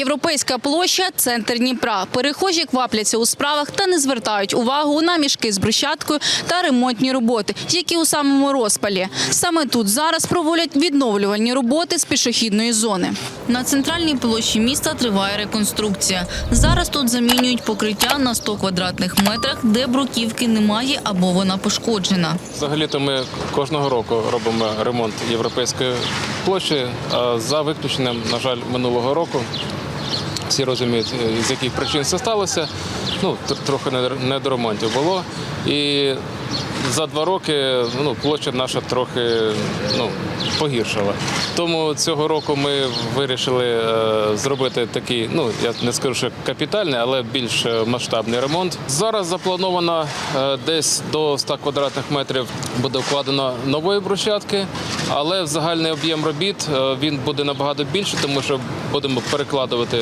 Європейська площа центр Дніпра. Перехожі квапляться у справах та не звертають увагу на мішки з брусчаткою та ремонтні роботи, які у самому розпалі. Саме тут зараз проводять відновлювальні роботи з пішохідної зони. На центральній площі міста триває реконструкція. Зараз тут замінюють покриття на 100 квадратних метрах, де бруківки немає або вона пошкоджена. Взагалі-то ми кожного року робимо ремонт європейської площі. А за виключенням, на жаль, минулого року. Всі розуміють, е, з яких причин це сталося. Ну, трохи не- до ремонтів було. І за два роки ну, площа наша трохи ну, погіршила. Тому цього року ми вирішили е, зробити такий, ну я не скажу, що капітальний, але більш е, масштабний ремонт. Зараз заплановано е, десь до 100 квадратних метрів буде вкладено нової брусчатки, але загальний об'єм робіт він буде набагато більше, тому що будемо перекладувати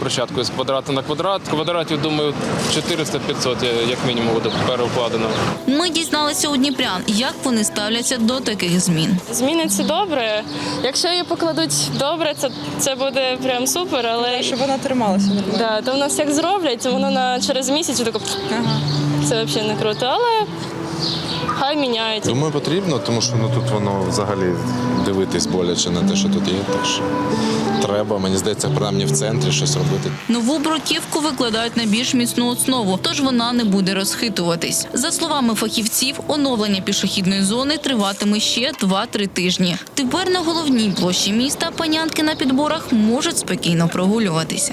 брусчатку з квадрата на квадрат. Квадратів, думаю, 400-500 як мінімум буде переукладено. Ми дізналися у дніпрян, як вони ставляться до таких змін. Зміни це добре. Якщо її покладуть добре, це, це буде прям супер, але Щоб вона трималася нормально. да, то в нас як зроблять, воно на через місяць тако Ага. це взагалі не круто. Але хай міняють. Думаю, потрібно, тому що ну тут воно взагалі дивитись боляче на те, що тут є. Так що треба, мені здається, принаймні в центрі щось робити. Нову бруківку викладають на більш міцну основу, тож вона не буде розхитуватись. За словами фахівців, оновлення пішохідної зони триватиме ще 2-3 тижні. Тепер на головній площі міста панянки на підборах можуть спокійно прогулюватися.